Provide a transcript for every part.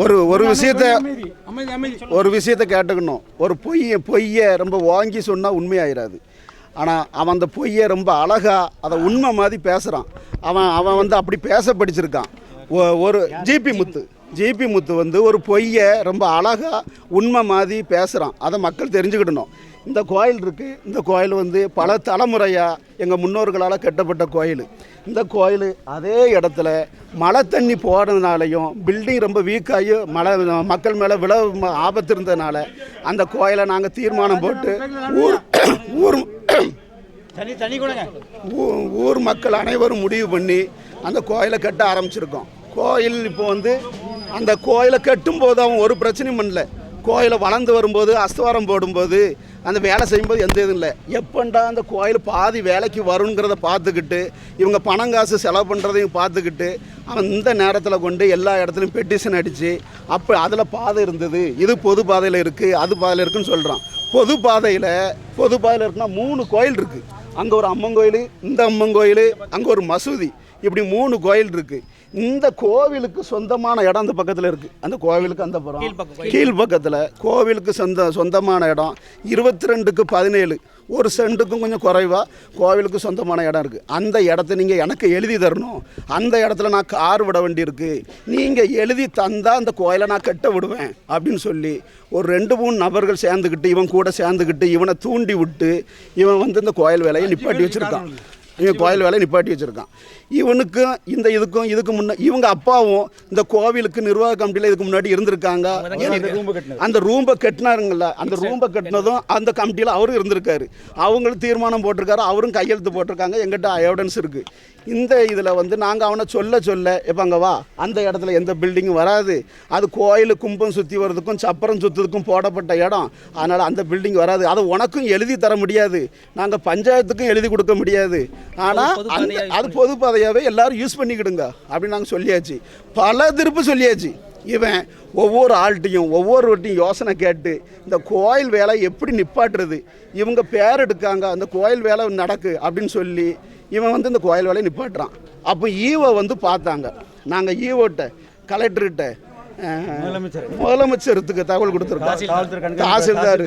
ஒரு ஒரு விஷயத்த ஒரு விஷயத்த கேட்டுக்கணும். ஒரு பொய்யை பொய்யை ரொம்ப வாங்கி சொன்னால் உண்மையாயிராது. ஆனால் அவன் அந்த பொய்யை ரொம்ப அழகா அதை உண்மை மாதிரி பேசுகிறான் அவன் அவன் வந்து அப்படி பேச படிச்சிருக்கான். ஒரு ஜிபி முத்து ஜிபி முத்து வந்து ஒரு பொய்யை ரொம்ப அழகா உண்மை மாதிரி பேசுகிறான் அதை மக்கள் தெரிஞ்சுக்கிடணும். இந்த கோயில் இருக்குது இந்த கோயில் வந்து பல தலைமுறையாக எங்கள் முன்னோர்களால் கட்டப்பட்ட கோயில். இந்த கோயில் அதே இடத்துல மழை தண்ணி போனதுனாலையும் பில்டிங் ரொம்ப வீக்காகி மழை மக்கள் மேலே விழ ஆபத்து இருந்ததுனால அந்த கோயிலை நாங்கள் தீர்மானம் போட்டு ஊர் ஊர் ஊர் மக்கள் அனைவரும் முடிவு பண்ணி அந்த கோயிலை கட்ட ஆரம்பிச்சிருக்கோம். கோயில் இப்போ வந்து அந்த கோயிலை கட்டும்போது அவன் ஒரு பிரச்சனையும் பண்ணல. கோயிலை வளர்ந்து வரும்போது அஸ்தவாரம் போடும்போது அந்த வேலை செய்யும்போது எந்த இதுவும் இல்லை. எப்பண்டா அந்த கோயில் பாதி வேலைக்கு வருங்கிறத பார்த்துக்கிட்டு இவங்க பணம் காசு செலவு பண்ணுறதையும் பார்த்துக்கிட்டு அவன் இந்த நேரத்தில் கொண்டு எல்லா இடத்துலையும் பெட்டிஷன் அடித்து அப்போ அதில் பாதை இருந்தது. இது பொது பாதையில் இருக்குது அது பாதையில் இருக்குதுன்னு சொல்கிறான் பொது பாதையில் பொது பாதையில் இருக்குன்னா மூணு கோயில் இருக்குது அங்கே ஒரு அம்மன் கோயில் இந்த அம்மன் கோயில் அங்கே ஒரு மசூதி. இப்படி மூணு கோயில் இருக்குது இந்த கோவிலுக்கு சொந்தமான இடம் அந்த பக்கத்தில் இருக்குது அந்த கோவிலுக்கு அந்த புறம். கீழ் பக்கத்தில் கோவிலுக்கு சொந்த சொந்தமான இடம். இருபத்தி ரெண்டுக்கு பதினேழு. ஒரு சென்ட்டுக்கும் கொஞ்சம் குறைவாக கோவிலுக்கு சொந்தமான இடம் இருக்குது அந்த இடத்த நீங்கள் எனக்கு எழுதி தரணும். அந்த இடத்துல நான் கார் விட வேண்டியிருக்கு. நீங்கள் எழுதி தந்தால் அந்த கோயிலை நான் கட்ட விடுவேன் அப்படின்னு சொல்லி ஒரு ரெண்டு மூணு நபர்கள் சேர்ந்துக்கிட்டு இவன் கூட சேர்ந்துக்கிட்டு இவனை தூண்டி விட்டு இவன் வந்து இந்த கோயில் வேலையை நிப்பாட்டி வச்சுருக்கான். இவன் கோயில் வேலையை நிப்பாட்டி வச்சுருக்கான். இவனுக்கும் இந்த இதுக்கும் இதுக்கு முன்ன இவங்க அப்பாவும் இந்த கோவிலுக்கு நிர்வாக கமிட்டியில் இதுக்கு முன்னாடி இருந்திருக்காங்க. அந்த ரூம்பை கட்டினாருங்கல்ல அந்த ரூம்பை கட்டினதும் அந்த கமிட்டியில் அவரும் இருந்திருக்காரு. அவங்களும் தீர்மானம் போட்டிருக்காரு அவரும் கையெழுத்து போட்டிருக்காங்க எங்கிட்ட எவிடன்ஸ் இருக்குது இந்த இதில் வந்து நாங்கள் அவனை சொல்ல சொல்ல இப்போ அங்கே வா. அந்த இடத்துல எந்த பில்டிங்கும் வராது. அது கோயில் கும்பம் சுற்றி வர்றதுக்கும் சப்பரம் சுற்றுறதுக்கும் போடப்பட்ட இடம். அதனால் அந்த பில்டிங் வராது. அதை உனக்கும் எழுதி தர முடியாது. நாங்கள் பஞ்சாயத்துக்கும் எழுதி கொடுக்க முடியாது. ஆனால் அந்த அது பொது பாதையாகவே எல்லாரும் யூஸ் பண்ணிக்கிடுங்க அப்படின்னு நாங்கள் சொல்லியாச்சு. பல திருப்பு சொல்லியாச்சு. இவன் ஒவ்வொரு ஆள்கிட்டையும் ஒவ்வொருவர்ட்டையும் யோசனை கேட்டு இந்த கோயில் வேலை எப்படி நிப்பாட்டுறது? இவங்க பேர் எடுக்காங்க அந்த கோயில் வேலை நடக்கு அப்படின்னு சொல்லி இவன் வந்து இந்த கோயில் வேலையை நிப்பாட்டுறான். அப்போ ஈவோ வந்து பார்த்தாங்க. நாங்கள் ஈவோட்ட கலெக்டர்கிட்ட முதலமைச்சர். முதலமைச்சருக்கு தகவல் கொடுத்துருக்கோம் tahsildar.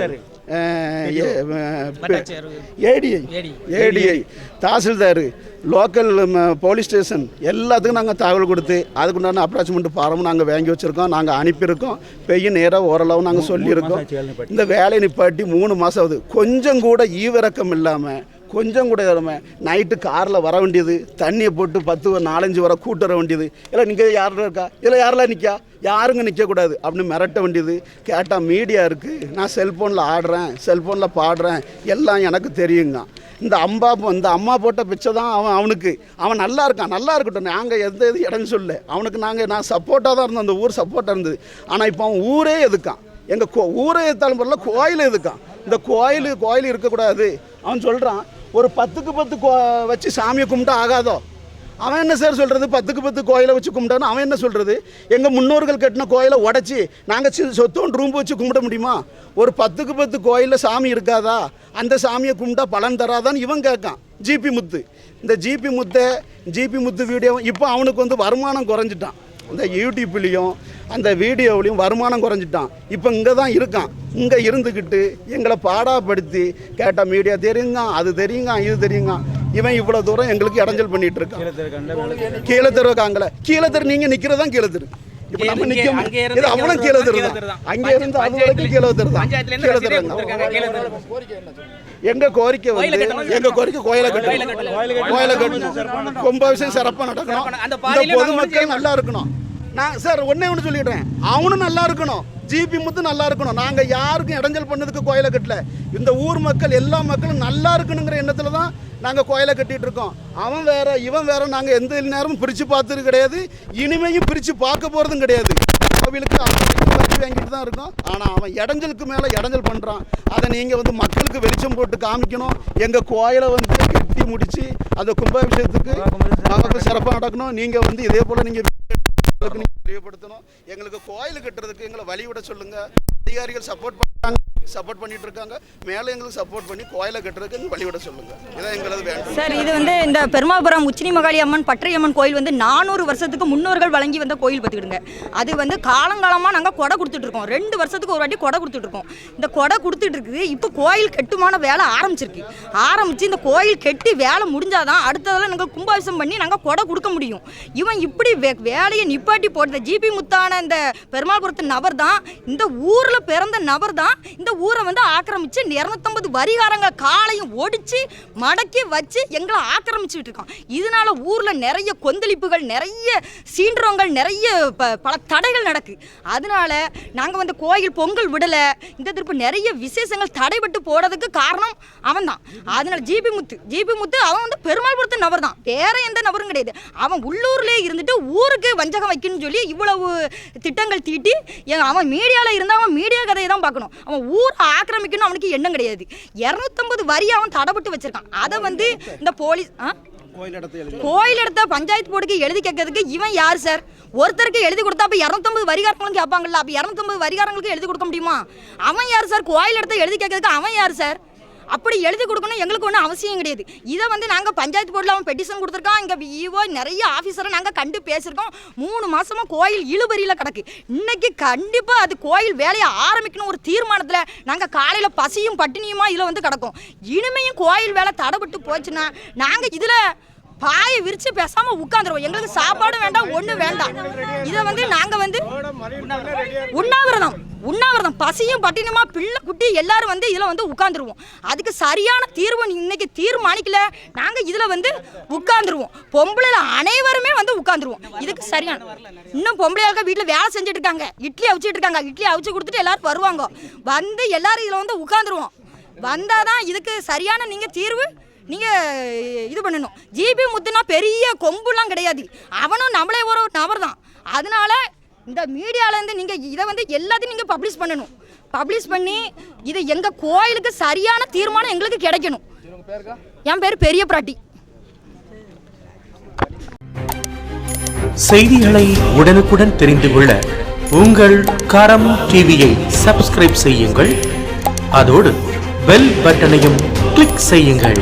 ADI. ADI. Tahsildar local police station எல்லாத்துக்கும் நாங்கள் தகவல் கொடுத்து அதுக்குண்டான அப்ராச்மெண்ட் ஃபாரமும் நாங்கள் வாங்கி வச்சுருக்கோம். நாங்கள் அனுப்பியிருக்கோம். பெய்யும் நேராக ஓரளவு நாங்கள் சொல்லியிருக்கோம். இந்த வேலை நிப்பாட்டி மூணு மாதம் ஆகுது. கொஞ்சம் கூட ஈவிரக்கம் இல்லாமல் கொஞ்சம் கூட இல்லாமல் நைட்டு காரில் வர வேண்டியது தண்ணியை போட்டு பத்து நாலஞ்சு வர கூட்டு வர வேண்டியது. இல்லை நிற்க யாரும் இருக்கா? இல்லை யாரெல்லாம் நிற்கா யாருங்க நிற்கக்கூடாது அப்படின்னு மிரட்ட வேண்டியது. கேட்டால் மீடியா இருக்குது நான் செல்ஃபோனில் ஆடுறேன். செல்ஃபோனில் பாடுறேன். எல்லாம் எனக்கு தெரியுங்க. இந்த அம்பா இந்த அம்மா போட்ட பிச்சை தான் அவன் அவனுக்கு. அவன் நல்லா இருக்கான். நல்லா இருக்கட்டும். நாங்கள் எந்த இது இடம்னு சொல்ல அவனுக்கு நாங்கள் நான் சப்போர்ட்டாக தான் இருந்தோம். அந்த ஊர் சப்போர்ட்டாக இருந்தது. ஆனால் இப்போ அவன் ஊரே எதுக்கான்? எங்கள் கோ ஊரே எத்தாலும் பரவாயில்ல கோயில் எதுக்கான்? இந்த கோயில் கோயில் இருக்கக்கூடாது. அவன் சொல்கிறான் ஒரு பத்துக்கு பத்து கோ வச்சு சாமியை கும்பிட்டா ஆகாதோ? அவன் என்ன சார் சொல்கிறது பத்துக்கு பத்து கோயிலை வச்சு கும்பிட்டான்னு அவன் என்ன சொல்கிறது எங்கள் முன்னோர்கள் கட்டின கோயிலை உடச்சி நாங்கள் சொத்தோன் ரூம் வச்சு கும்பிட முடியுமா? ஒரு பத்துக்கு பத்து கோயிலில் சாமி இருக்காதா? அந்த சாமியை கும்பிட்டா பலன் தராதான்னு இவன் கேட்கான். ஜிபி முத்து. இந்த ஜிபி முத்தை ஜிபி முத்து வீடியோ இப்போ அவனுக்கு வந்து வருமானம் குறைஞ்சிட்டான். இந்த யூடியூப்லேயும் அந்த வீடியோவிலையும் வருமானம் குறைஞ்சிட்டான். இப்போ இங்கே தான் இருக்கான். இங்கே இருந்துக்கிட்டு எங்களை பாடாப்படுத்தி கேட்டால் மீடியா தெரியுங்க அது தெரியுங்க இது தெரியுங்க. இவன் இவ்வளோ தூரம் எங்களுக்கு இடைஞ்சல் பண்ணிட்டு இருக்கான். கீழே தெரு மேலே கீழே தெருவுக்காங்களே கீழே தெரு நீங்கள் நிற்கிறதான் கீழே தெரு. இப்போ நம்ம நிற்க அங்கே முடியும் இருந்து இது அவனும் கீழே தெரு தான் தான். அங்கே இருந்து அது வரைக்கும் கீழே தெரு தான். கீழே தெரு எங்க கோரிக்கை வந்து. எங்க கோரிக்கை கோயிலை கோயிலை கட்டணும். கோயிலை கட்டணும். கும்பாபிஷேகம் சிறப்பாக நடக்கணும். இந்த பொதுமக்கள் நல்லா இருக்கணும். நான் சார் ஒண்ணே ஒன்று சொல்லிடுறேன். அவனும் நல்லா இருக்கணும். ஜிபி முத்து நல்லா இருக்கணும். நாங்க யாருக்கும் இடைஞ்சல் பண்ணதுக்கு கோயிலை கட்டல. இந்த ஊர் மக்கள் எல்லா மக்களும் நல்லா இருக்கணுங்கிற எண்ணத்துல தான் நாங்க கோயிலை கட்டிட்டு இருக்கோம். அவன் வேற இவன் வேற. நாங்க எந்த நேரமும் பிரிச்சு பார்த்தது கிடையாது. இனிமேயும் பிரிச்சு பார்க்க போறதும் கிடையாது. கோவிலுக்கு வரி வாங்கிட்டு தான் இருக்கோம். ஆனால் அவன் இடைஞ்சலுக்கு மேலே இடைஞ்சல் பண்ணுறான் அதை நீங்கள் வந்து மக்களுக்கு வெளிச்சம் போட்டு காமிக்கணும். எங்கள் கோயிலை வந்து கட்டி முடித்து அந்த கும்பாபிஷேகத்துக்கு நமக்கு சிறப்பாக நடக்கணும். நீங்கள் வந்து இதே போல் நீங்கள் தெரியப்படுத்தணும். எங்களுக்கு கோயில் கட்டுறதுக்கு எங்களை வழிவிட சொல்லுங்கள் அதிகாரிகள் சப்போர்ட் பண்ணுறாங்க சப்போர்ட் பண்ணிட்டு இருக்காங்க மேலே எங்களுக்கு சப்போர்ட் பண்ணி கோயிலை கட்டுறதுக்கு எங்களுக்கு வழிவிட சொல்லுங்க. இதான் எங்களது வேண்டும் சார் இது வந்து இந்த பெருமாபுரம் உச்சினி மகாளி அம்மன் பற்றையம்மன் கோயில் வந்து நானூறு வருஷத்துக்கு முன்னோர்கள் வழங்கி வந்த கோயில் பார்த்துக்கிடுங்க அது வந்து காலங்காலமாக நாங்கள் கொடை கொடுத்துட்டு இருக்கோம் ரெண்டு வருஷத்துக்கு ஒரு வாட்டி கொடை கொடுத்துட்டு இருக்கோம் இந்த கொடை கொடுத்துட்டு இருக்குது இப்போ கோயில் கட்டுமான வேலை ஆரம்பிச்சிருக்கு. ஆரம்பிச்சு இந்த கோயில் கெட்டி வேலை முடிஞ்சாதான் அடுத்ததெல்லாம் நாங்கள் கும்பாபிஷம் பண்ணி நாங்கள் கொடை கொடுக்க முடியும். இவன் இப்படி வே- வேலையை நிப்பாட்டி போட்ட ஜிபி முத்தான இந்த பெருமாள்புரத்து நபர் தான் இந்த ஊரில் பிறந்த நபர் தான் இந்த ஊரை வந்து ஆக்கிரமிச்சு இரநூத்தம்பது வரிகாரங்க காலையும் ஒடிச்சு மடக்கி வச்சு எங்களை ஆக்கிரமிச்சுட்டு இருக்கான். இதனால ஊரில் நிறைய கொந்தளிப்புகள் நிறைய சீன்றவங்கள் நிறைய ப- பல தடைகள் நடக்கு. அதனால நாங்கள் வந்து கோயில் பொங்கல் விடலை. இந்த திருப்பு நிறைய விசேஷங்கள் தடைபட்டு போறதுக்கு காரணம் அவன் தான் அதனால ஜிபி முத்து ஜிபி முத்து அவன் வந்து பெருமாள்புரத்து நபர் தான். வேற எந்த நபரும் கிடையாது. அவன் உள்ளூர்லேயே இருந்துட்டு ஊருக்கு வஞ்சகம் வைக்கணும்னு சொல்லி இவ்வளவு திட்டங்கள் தீட்டி எ- அவன் மீடியாவில் இருந்தால் அவன் மீடியா கதையை தான் பார்க்கணும். அவன் ஊர் ஆக்கிரமிக்கணும் அவனுக்கு எண்ணம் கிடையாது. இரநூத்தம்பது வரி அவன் தடைப்பட்டு வச்சிருக்கான். அதை வந்து இந்த போலீஸ் ஆ? கோயில் இடத்தை எழுதி. கோயில் எடுத்த பஞ்சாயத்து போர்டுக்கு எழுதி கேட்கறதுக்கு இவன் யார் சார்? ஒருத்தருக்கு எழுதி கொடுத்தா அப்போ இரநூத்தம்பது வரிகாரங்களும் கேட்பாங்கல்ல அப்போ இரநூத்தம்பது வரிகாரங்களுக்கு எழுதி கொடுக்க முடியுமா? அவன் யார் சார்? கோயில் எடுத்த எழுதி கேட்கறதுக்கு அவன் யார் சார்? அப்படி எழுதி கொடுக்கணும் எங்களுக்கு ஒன்றும் அவசியம் கிடையாது. இதை வந்து நாங்கள் பஞ்சாயத்து போர்டில் அவன் பெட்டிஷன் கொடுத்துருக்கான். இங்கே விஓ நிறைய ஆஃபீஸரை நாங்கள் கண்டு பேசியிருக்கோம். மூணு மாதமாக கோயில் இழுபறியில் கிடக்கு. இன்னைக்கு கண்டிப்பாக அது கோயில் வேலையை ஆரம்பிக்கணும் ஒரு தீர்மானத்தில் நாங்கள் காலையில் பசியும் பட்டினியுமா இதில் வந்து கிடக்கும். இனிமையும் கோயில் வேலை தடைபட்டு போச்சுன்னா நாங்கள் இதில் பாயை விரிச்சு பேசாம உட்காந்துருவோம். எங்களுக்கு சாப்பாடும் வேண்டாம் ஒண்ணு வேண்டாம். இதை வந்து நாங்க வந்து உண்ணாவிரதம் உண்ணாவிரதம். பசியும் பட்டினமா பிள்ளை குட்டி எல்லாரும் வந்து இதுல வந்து உட்காந்துருவோம். அதுக்கு சரியான தீர்வு இன்னைக்கு தீர்மானிக்கல. நாங்க இதுல வந்து உட்காந்துருவோம். பொம்பளைல அனைவருமே வந்து உட்காந்துருவோம். இதுக்கு சரியான இன்னும் பொம்பளையாளுக்கு வீட்டுல வேலை செஞ்சுட்டு இருக்காங்க இட்லி அவிச்சிட்டு இருக்காங்க இட்லி அவிச்சு கொடுத்துட்டு எல்லாரும் வருவாங்க. வந்து எல்லாரும் இதுல வந்து உட்காந்துருவோம். வந்தாதான் இதுக்கு சரியான நீங்க தீர்வு நீங்கள் இது பண்ணணும். ஜிபி முத்துனா பெரிய கொம்புலாம் கிடையாது. அவனும் நம்மளே ஒரு நபர் தான். அதனால இந்த மீடியாவிலேருந்து நீங்கள் இதை வந்து எல்லாத்தையும் நீங்கள் பப்ளிஷ் பண்ணணும். பப்ளிஷ் பண்ணி இது எங்கள் கோயிலுக்கு சரியான தீர்மானம் எங்களுக்கு கிடைக்கணும். என் பேர் பெரிய பிராட்டி. செய்திகளை உடனுக்குடன் தெரிந்து கொள்ள உங்கள் கரம் டிவியை சப்ஸ்கிரைப் செய்யுங்கள். அதோடு பெல் பட்டனையும் கிளிக் செய்யுங்கள்.